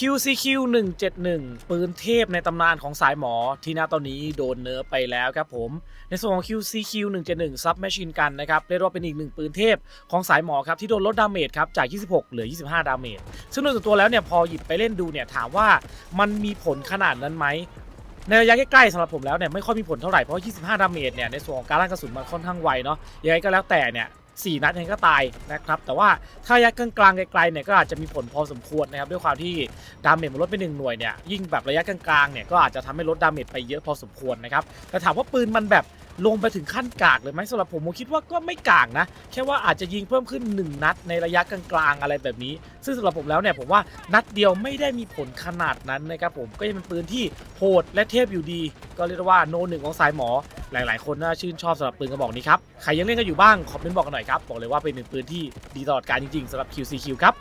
QCQ 171 ปืนเทพในตำนานของสายหมอที่ณตอนนี้โดนเนิร์ฟไปแล้วครับผม ในส่วนของ QCQ 171 Submachine Gun นะครับเรียกว่าเป็นอีกหนึ่งปืนเทพของสายหมอครับที่โดนลดดาเมจครับจาก 26 เหลือ 25 ดาเมจซึ่งโดยส่วนตัวแล้วเนี่ยพอหยิบไปเล่นดูเนี่ยถามว่ามันมีผลขนาดนั้นไหมในระยะใกล้ๆสำหรับผมแล้วเนี่ยไม่ค่อยมีผลเท่าไหร่เพราะ 25 ดาเมจเนี่ยในส่วนของการลั่นกระสุนมันค่อนข้างไวเนาะยังไงก็แล้วแต่เนี่ย สี่นัดยังก็ตายนะครับแต่ว่าถ้าระยะกลางๆไกลๆเนี่ยก็อาจจะมีผลพอสมควรนะครับด้วยความที่ดาเมจมันลดไปหนึ่งหน่วยเนี่ยยิ่งแบบระยะกลางๆเนี่ยก็อาจจะทำให้ลดดาเมจไปเยอะพอสมควรนะครับแต่ถามว่าปืนมันแบบ ลงไปถึงขั้นกากเลยไหมสำหรับผมผมคิดว่าก็ไม่กากนะ แค่ว่าอาจจะยิงเพิ่มขึ้น 1 นัดในระยะกลางๆอะไรแบบนี้ ซึ่งสำหรับผมแล้วเนี่ยผมว่านัดเดียวไม่ได้มีผลขนาดนั้นนะครับผมก็ยังเป็นปืนที่โหดและเทพอยู่ดี ก็เรียกว่าโนหนึ่งของสายหมอ หลาย ๆ คนน่าชื่นชอบสำหรับปืนกระบอกนี้ครับใครยังเล่นกันอยู่บ้างคอมเมนต์บอกกันหน่อยครับบอกเลยว่าเป็นหนึ่งปืนที่ดีตลอดการจริงๆสำหรับ QCQ ครับ